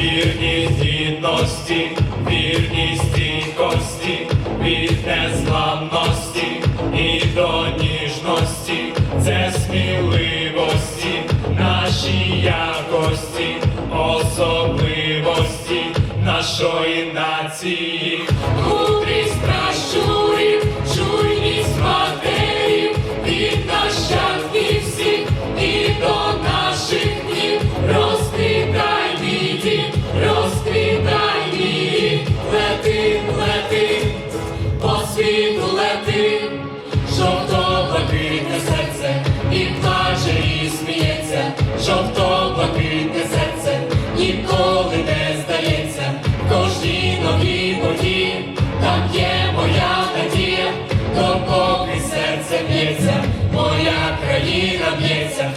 вірність гідності, вірність стійкості, від незламності і до ніжності, це сміливості, наші якості, особливості нашої нації. Сміється, жовто-блакитне серце, ніколи не здається, кожній новій воді, там є моя надія, допоки серце б'ється, моя країна б'ється,